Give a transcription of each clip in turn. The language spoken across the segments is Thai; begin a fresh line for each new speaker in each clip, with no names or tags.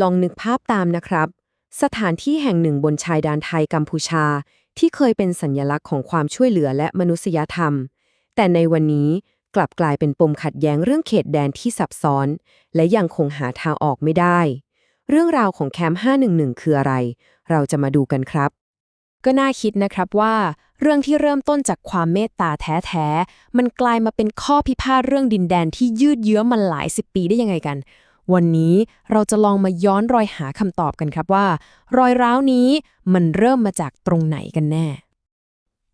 ลองนึกภาพตามนะครับ สถานที่แห่งหนึ่งบนชายแดนไทยกัมพูชา ที่เคยเป็นสัญลักษณ์ของความช่วยเหลือและมนุษยธรรม แต่ในวันนี้กลับกลายเป็นปมขัดแย้งเรื่องเขตแดนที่ซับซ้อน และยังคงหาทางออกไม่ได้ เรื่องราวของแคมป์511 คืออะไร เราจะมาดูกันครับ
ก็น่าคิดนะครับว่า เรื่องที่เริ่มต้นจากความเมตตาแท้ๆ มันกลายมาเป็นข้อพิพาทเรื่องดินแดนที่ยืดเยื้อมาหลายสิบปีได้ยังไงกัน วันนี้เราจะลองมาย้อนรอยหาคำตอบกันครับว่า รอยร้าวนี้มันเริ่มมาจากตรงไหนกันแน่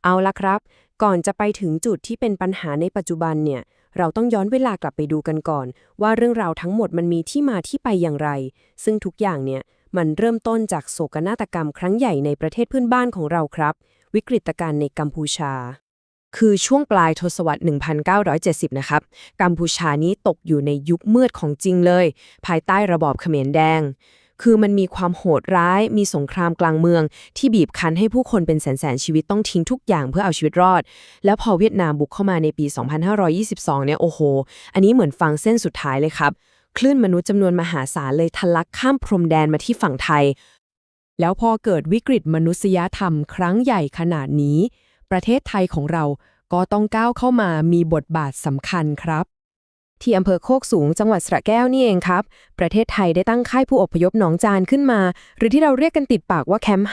เอาละครับ ก่อนจะไปถึงจุดที่เป็นปัญหาในปัจจุบันเนี่ย เราต้องย้อนเวลากลับไปดูกันก่อน ว่าเรื่องราวทั้งหมดมันมีที่มาที่ไปอย่างไร ซึ่งทุกอย่างเนี่ยมันเริ่มต้นจากโศกนาฏกรรมครั้งใหญ่ในประเทศเพื่อนบ้านของเราครับ วิกฤตการณ์ในกัมพูชา คือช่วงปลายทศวรรษ 1970 นะครับ กัมพูชานี้ตกอยู่ในยุคมืดของจริงเลย ภายใต้ระบอบเขมรแดง คือมันมีความโหดร้าย มีสงครามกลางเมือง ที่บีบคั้นให้ผู้คนเป็นแสนๆชีวิตต้องทิ้งทุกอย่างเพื่อเอาชีวิตรอด แล้วพอเวียดนามบุกเข้ามาในปี 2522 เนี่ย โอ้โห อันนี้เหมือนฟังเส้นสุดท้ายเลยครับ คลื่นมนุษย์จำนวนมหาศาลเลยทะลักข้ามพรมแดนมาที่ฝั่งไทย
แล้วพอเกิดวิกฤตมนุษยธรรมครั้งใหญ่ขนาดนี้ ประเทศไทยของเราก็ต้องก้าวเข้ามามีบทบาทสำคัญครับ
ที่อำเภอโคกสูงจังหวัดสระแก้วนี่เองครับ ประเทศไทยได้ตั้งค่ายผู้อพยพหนองจานขึ้นมา หรือที่เราเรียกกันติดปากว่าแคมป์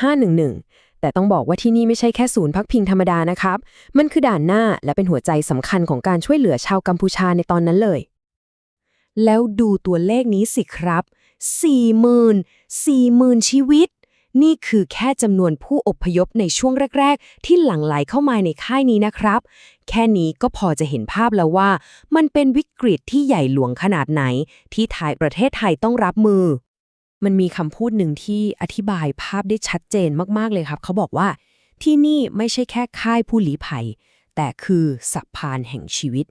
511 แต่ต้องบอกว่าที่นี่ไม่ใช่แค่ศูนย์พักพิงธรรมดานะครับ มันคือด่านหน้าและเป็นหัวใจสำคัญของการช่วยเหลือชาวกัมพูชาในตอนนั้นเลย แล้วดูตัวเลขนี้สิครับ 40,000 40,000 ชีวิต นี่คือแค่จำนวนผู้อพยพในช่วงแรก ๆ ที่หลั่งไหลเข้ามาในค่ายนี้นะครับ แค่นี้ก็พอจะเห็นภาพแล้วว่า มันเป็นวิกฤตที่ใหญ่หลวงขนาดไหน ที่ไทยประเทศไทยต้องรับมือ มันมีคำพูดหนึ่งที่อธิบายภาพได้ชัดเจนมากๆเลยครับ เขาบอกว่า ที่นี่ไม่ใช่แค่ค่ายผู้ลี้ภัย แต่คือสะพานแห่งชีวิต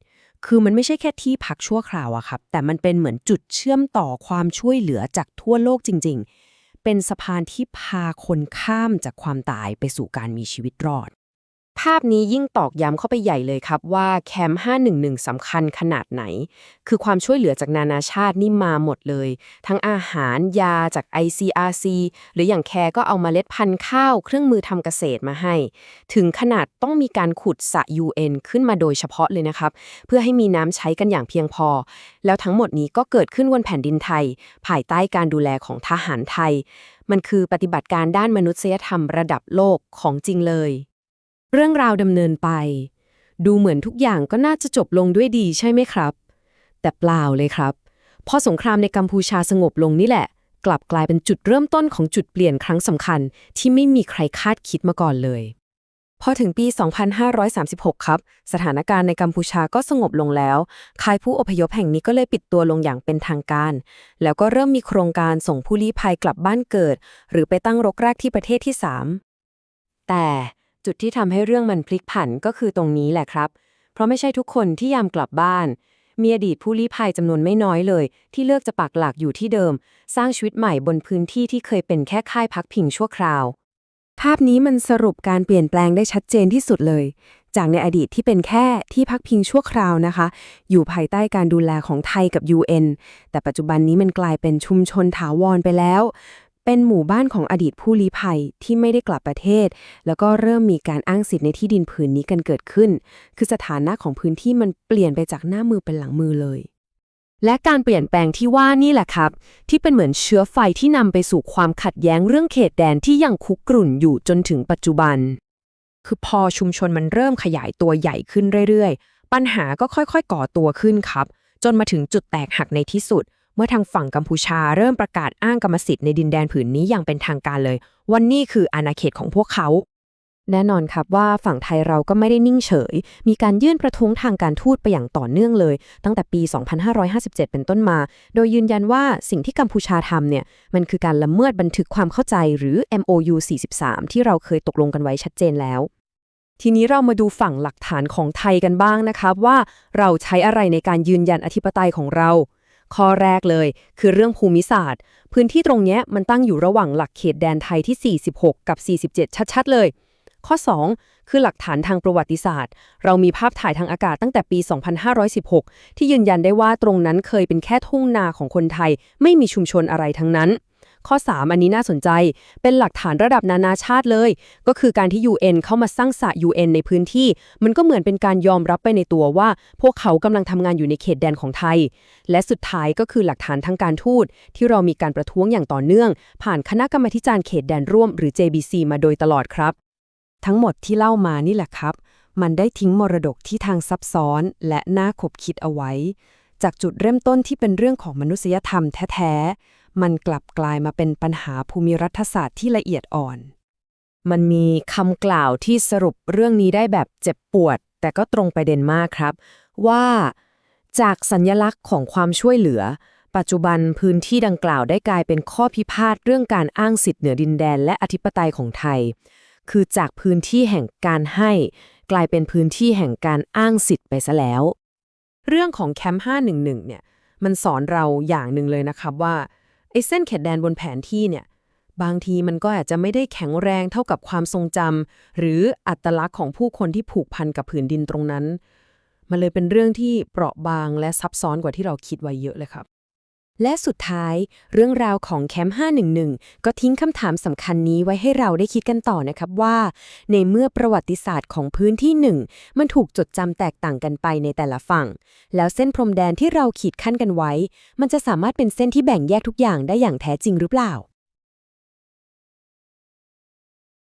คือมันไม่ใช่แค่ที่พักชั่วคราวอะครับ แต่มันเป็นเหมือนจุดเชื่อมต่อความช่วยเหลือจากทั่วโลกจริง ๆ เป็นสะพานที่พาคนข้ามจากความตายไปสู่การมีชีวิตรอดาพนี้ยิ่งตอกย้ำเข้าไปใหญ่เลยครับว่าแคมป์511สำคัญขนาดไหน คือความช่วยเหลือจากนานาชาตินี่มาหมดเลย ทั้งอาหารยาจาก ICRC หรืออย่างแคร์ก็เอามาเมล็ดพันธุ์ข้าวเครื่องมือทำเกษตรมาให้ ถึงขนาดต้องมีการขุดสระ UN ขึ้นมาโดยเฉพาะเลยนะครับ เพื่อให้มีน้ำใช้กันอย่างเพียงพอ แล้วทั้งหมดนี้ก็เกิดขึ้นบนแผ่นดินไทย ภายใต้การดูแลของทหารไทย มันคือปฏิบัติการด้านมนุษยธรรมระดับโลกของจริงเลย เรื่องราวดำเนินไป ดูเหมือนทุกอย่างก็น่าจะจบลงด้วยดีใช่ไหมครับ แต่เปล่าเลยครับ พอสงครามในกัมพูชาสงบลงนี่แหละ กลับกลายเป็นจุดเริ่มต้นของจุดเปลี่ยนครั้งสำคัญ ที่ไม่มีใครคาดคิดมาก่อนเลยพอถึงปี 2536 ครับ สถานการณ์ในกัมพูชาก็สงบลงแล้ว ค่ายผู้อพยพแห่งนี้ก็เลยปิดตัวลงอย่างเป็นทางการ แล้วก็เริ่มมีโครงการส่งผู้ลี้ภัยกลับบ้านเกิด หรือไปตั้งรกรากที่ประเทศที่ 3 แต่ จุดที่ทำให้เรื่องมันพลิกผันก็คือตรงนี้แหละครับ เพราะไม่ใช่ทุกคนที่ยามกลับบ้าน มีอดีตผู้ลี้ภัยจำนวนไม่น้อยเลย ที่เลือกจะปักหลักอยู่ที่เดิม สร้างชีวิตใหม่บนพื้นที่ที่เคยเป็นแค่ค่ายพักพิงชั่วคราว ภาพนี้มันสรุปการเปลี่ยนแปลงได้ชัดเจนที่สุดเลย จากในอดีตที่เป็นแค่ที่พักพิงชั่วคราวนะคะ อยู่ภายใต้การดูแลของไทยกับ UN แต่ปัจจุบันนี้มันกลายเป็นชุมชนถาวรไปแล้ว เป็นหมู่บ้านของอดีตผู้ลี้ภัยที่ไม่ได้กลับประเทศ แล้วก็เริ่มมีการอ้างสิทธิ์ในที่ดินผืนนี้กันเกิดขึ้น คือสถานะของพื้นที่มันเปลี่ยนไปจากหน้ามือเป็นหลังมือเลย และการเปลี่ยนแปลงที่ว่านี่แหละครับ ที่เป็นเหมือนเชื้อไฟที่นำไปสู่ความขัดแย้งเรื่องเขตแดนที่ยังคุกกรุ่นอยู่จนถึงปัจจุบัน คือพอชุมชนมันเริ่มขยายตัวใหญ่ขึ้นเรื่อยๆ ปัญหาก็ค่อยๆ ก่อตัวขึ้นครับ จนมาถึงจุดแตกหักในที่สุด เมื่อทางฝั่งกัมพูชาเริ่มประกาศอ้างกรรมสิทธิ์ในดินแดนผืนนี้อย่างเป็นทางการเลย วันนี้คืออาณาเขตของพวกเขา แน่นอนครับว่าฝั่งไทยเราก็ไม่ได้นิ่งเฉย มีการยื่นประท้วงทางการทูตไปอย่างต่อเนื่องเลย ตั้งแต่ปี 2557 เป็นต้นมา โดยยืนยันว่าสิ่งที่กัมพูชาทำเนี่ย มันคือการละเมิดบันทึกความเข้าใจหรือ MOU 43 ที่เราเคยตกลงกันไว้ชัดเจนแล้วทีนี้เรามาดูฝั่งหลักฐานของไทยกันบ้างนะครับว่าเราใช้อะไรในการยืนยันอธิปไตยของเรา ข้อแรกเลย คือเรื่องภูมิศาสตร์ พื้นที่ตรงนี้มันตั้งอยู่ระหว่างหลักเขตแดนไทยที่ 46 กับ 47 ชัดๆ เลย ข้อ 2 คือหลักฐานทางประวัติศาสตร์ เรามีภาพถ่ายทางอากาศตั้งแต่ปี 2516 ที่ยืนยันได้ว่าตรงนั้นเคยเป็นแค่ทุ่งนาของคนไทย ไม่มีชุมชนอะไรทั้งนั้น ข้อ 3 อันนี้น่าสนใจ เป็นหลักฐานระดับนานาชาติเลย ก็คือการที่ UN เข้ามาสร้างสระ UN ในพื้นที่ มันก็เหมือนเป็นการยอมรับไปในตัวว่า พวกเขากำลังทำงานอยู่ในเขตแดนของไทย และสุดท้ายก็คือหลักฐานทางการทูตที่เรามีการประท้วงอย่างต่อเนื่อง ผ่านคณะกรรมธิการเขตแดนร่วม หรือ JBC มาโดยตลอดครับ
ทั้งหมดที่เล่ามานี่แหละครับ มันได้ทิ้งมรดกที่ทางซับซ้อน และน่าขบคิดเอาไว้ จากจุดเริ่มต้นที่เป็นเรื่องของมนุษยธรรมแท้ๆ มันกลับกลายมาเป็นปัญหาภูมิรัฐศาสตร์ที่ละเอียดอ่อน
มันมีคำกล่าวที่สรุปเรื่องนี้ได้แบบเจ็บปวด แต่ก็ตรงประเด็นมากครับ ว่าจากสัญญลักษณ์ของความช่วยเหลือ ปัจจุบันพื้นที่ดังกล่าวได้กลายเป็นข้อพิพาทเรื่องการอ้างสิทธิเหนือดินแดนและอธิปไตยของไทย คือจากพื้นที่แห่งการให้ กลายเป็นพื้นที่แห่งการอ้างสิทธิ์ไปซะแล้ว เรื่องของแคมป์511เนี่ยมันสอนเราอย่างหนึ่งเลยนะครับว่า ไอ้เส้นเขตแดนบนแผนที่เนี่ย บางทีมันก็อาจจะไม่ได้แข็งแรงเท่ากับความทรงจำหรืออัตลักษณ์ของผู้คนที่ผูกพันกับผืนดินตรงนั้น มันเลยเป็นเรื่องที่เปราะบางและซับซ้อนกว่าที่เราคิดไว้เยอะเลยครับ
และสุดท้าย เรื่องราวของแคมป์511 ก็ทิ้งคำถามสำคัญนี้ไว้ให้เราได้คิดกันต่อนะครับว่า ในเมื่อประวัติศาสตร์ของพื้นที่หนึ่งมันถูกจดจำแตกต่างกันไปในแต่ละฝั่ง แล้วเส้นพรมแดนที่เราขีดขั้นกันไว้ มันจะสามารถเป็นเส้นที่แบ่งแยกทุกอย่างได้อย่างแท้จริงหรือเปล่า